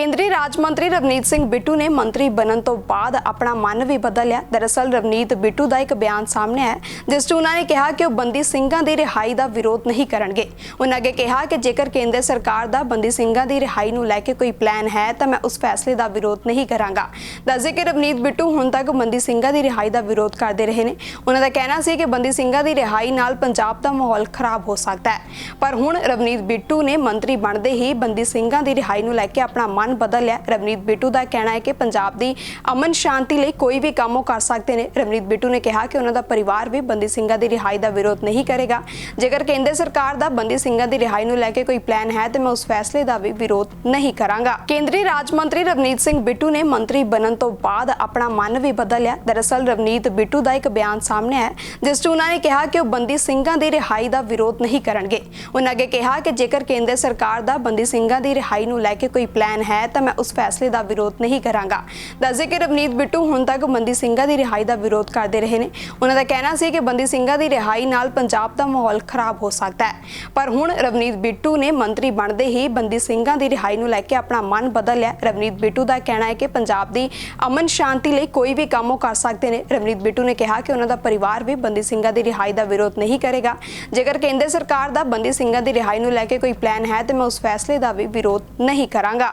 ਕੇਂਦਰੀ ਰਾਜ ਮੰਤਰੀ ਰਵਨੀਤ ਸਿੰਘ ਬਿੱਟੂ ਨੇ ਮੰਤਰੀ ਬਣਨ ਤੋਂ ਬਾਅਦ ਆਪਣਾ ਮਨ ਵੀ ਬਦਲਿਆ। ਦਰਅਸਲ ਰਵਨੀਤ ਬਿੱਟੂ ਦਾ ਇੱਕ ਬਿਆਨ ਸਾਹਮਣੇ ਆਇਆ, ਜਿਸ 'ਚ ਉਹਨਾਂ ਨੇ ਕਿਹਾ ਕਿ ਉਹ ਬੰਦੀ ਸਿੰਘਾਂ ਦੀ ਰਿਹਾਈ ਦਾ ਵਿਰੋਧ ਨਹੀਂ ਕਰਨਗੇ। ਉਹਨਾਂ ਅੱਗੇ ਕਿਹਾ ਕਿ ਜੇਕਰ ਕੇਂਦਰ ਸਰਕਾਰ ਦਾ ਬੰਦੀ ਸਿੰਘਾਂ ਦੀ ਰਿਹਾਈ ਨੂੰ ਲੈ ਕੇ ਕੋਈ ਪਲਾਨ ਹੈ, ਤਾਂ ਮੈਂ ਉਸ ਫੈਸਲੇ ਦਾ ਵਿਰੋਧ ਨਹੀਂ ਕਰਾਂਗਾ। ਦੱਸਦੇ ਕਿ ਰਵਨੀਤ ਬਿੱਟੂ ਹੁਣ ਤੱਕ ਬੰਦੀ ਸਿੰਘਾਂ ਦੀ ਰਿਹਾਈ ਦਾ ਵਿਰੋਧ ਕਰਦੇ ਰਹੇ ਨੇ। ਉਹਨਾਂ ਦਾ ਕਹਿਣਾ ਸੀ ਕਿ ਬੰਦੀ ਸਿੰਘਾਂ ਦੀ ਰਿਹਾਈ ਨਾਲ ਪੰਜਾਬ ਦਾ ਮਾਹੌਲ ਖਰਾਬ ਹੋ ਸਕਦਾ ਹੈ। ਪਰ ਹੁਣ ਰਵਨੀਤ ਬਿੱਟੂ ਨੇ ਮੰਤਰੀ ਬਣਦੇ ਹੀ ਬੰਦੀ ਸਿੰਘਾਂ ਦੀ ਰਿਹਾਈ ਨੂੰ ਲੈ ਕੇ ਆਪਣਾ ਮਨ ਬਦਲ ਲਿਆ। ਰਵਨੀਤ ਬਿੱਟੂ ਦਾ ਕਹਿਣਾ ਹੈ ਕਿ ਪੰਜਾਬ ਦੀ ਅਮਨ ਸ਼ਾਂਤੀ ਲਈ ਕੋਈ ਵੀ ਕੰਮ ਉਹ ਕਰ ਸਕਦੇ ਨੇ। ਰਵਨੀਤ ਬਿੱਟੂ ਨੇ ਕਿਹਾ ਕਿ ਉਹਨਾਂ ਦਾ ਪਰਿਵਾਰ ਵੀ ਬੰਦੀ ਸਿੰਘਾਂ ਦੀ ਰਿਹਾਈ ਦਾ ਵਿਰੋਧ ਨਹੀਂ ਕਰੇਗਾ। ਜੇਕਰ ਕੇਂਦਰ ਸਰਕਾਰ ਦਾ ਬੰਦੀ ਸਿੰਘਾਂ ਦੀ ਰਿਹਾਈ ਨੂੰ ਲੈ ਕੇ ਕੋਈ ਪਲਾਨ ਹੈ, ਤੇ ਮੈਂ ਉਸ ਫੈਸਲੇ ਦਾ ਵੀ ਵਿਰੋਧ ਨਹੀਂ ਕਰਾਂਗਾ। ਕੇਂਦਰੀ ਰਾਜ ਮੰਤਰੀ ਰਵਨੀਤ ਸਿੰਘ ਬਿੱਟੂ ਨੇ ਮੰਤਰੀ ਬਣਨ ਤੋਂ ਬਾਅਦ ਆਪਣਾ ਮਨ ਵੀ ਬਦਲ ਲਿਆ। ਦਰਅਸਲ ਰਵਨੀਤ ਬਿੱਟੂ ਦਾ ਇੱਕ ਬਿਆਨ ਸਾਹਮਣੇ ਆਇਆ, ਜਿਸ 'ਚ ਉਹਨਾਂ ਨੇ ਕਿਹਾ ਕਿ ਉਹ ਬੰਦੀ ਸਿੰਘਾਂ ਦੀ ਰਿਹਾਈ ਦਾ ਵਿਰੋਧ ਨਹੀਂ ਕਰਨਗੇ। ਉਹਨਾਂ ਅੱਗੇ ਕਿਹਾ ਕਿ ਜੇਕਰ ਕੇਂਦਰ ਸਰਕਾਰ ਦਾ ਬੰਦੀ ਸਿੰਘਾਂ ਦੀ ਰਿਹਾਈ ਨੂੰ ਲੈ ਕੇ ਕੋਈ ਪਲਾਨ ਹੈ ਤਾਂ ਮੈਂ ਉਸ ਫੈਸਲੇ ਦਾ ਵਿਰੋਧ ਨਹੀਂ ਕਰਾਂਗਾ। ਦੱਸਦੇ ਕਿ ਰਵਨੀਤ ਬਿੱਟੂ ਹੁਣ ਤੱਕ ਬੰਦੀ ਸਿੰਘਾਂ ਦੀ ਰਿਹਾਈ ਦਾ ਵਿਰੋਧ ਕਰਦੇ ਰਹੇ ਨੇ। ਉਹਨਾਂ ਦਾ ਕਹਿਣਾ ਸੀ ਕਿ ਬੰਦੀ ਸਿੰਘਾਂ ਦੀ ਰਿਹਾਈ ਨਾਲ ਪੰਜਾਬ ਦਾ ਮਾਹੌਲ ਖਰਾਬ ਹੋ ਸਕਦਾ ਹੈ। ਪਰ ਹੁਣ ਰਵਨੀਤ ਬਿੱਟੂ ਨੇ ਮੰਤਰੀ ਬਣਦੇ ਹੀ ਬੰਦੀ ਸਿੰਘਾਂ ਦੀ ਰਿਹਾਈ ਨੂੰ ਲੈ ਕੇ ਆਪਣਾ ਮਨ ਬਦਲ ਲਿਆ। ਰਵਨੀਤ ਬਿੱਟੂ ਦਾ ਕਹਿਣਾ ਹੈ ਕਿ ਪੰਜਾਬ ਦੀ ਅਮਨ ਸ਼ਾਂਤੀ ਲਈ ਕੋਈ ਵੀ ਕੰਮ ਉਹ ਕਰ ਸਕਦੇ ਨੇ। ਰਵਨੀਤ ਬਿੱਟੂ ਨੇ ਕਿਹਾ ਕਿ ਉਹਨਾਂ ਦਾ ਪਰਿਵਾਰ ਵੀ ਬੰਦੀ ਸਿੰਘਾਂ ਦੀ ਰਿਹਾਈ ਦਾ ਵਿਰੋਧ ਨਹੀਂ ਕਰੇਗਾ। ਜੇਕਰ ਕੇਂਦਰ ਸਰਕਾਰ ਦਾ ਬੰਦੀ ਸਿੰਘਾਂ ਦੀ ਰਿਹਾਈ ਨੂੰ ਲੈ ਕੇ ਕੋਈ ਪਲਾਨ ਹੈ, ਤੇ ਮੈਂ ਉਸ ਫੈਸਲੇ ਦਾ ਵੀ ਵਿਰੋਧ ਨਹੀਂ ਕਰਾਂਗਾ।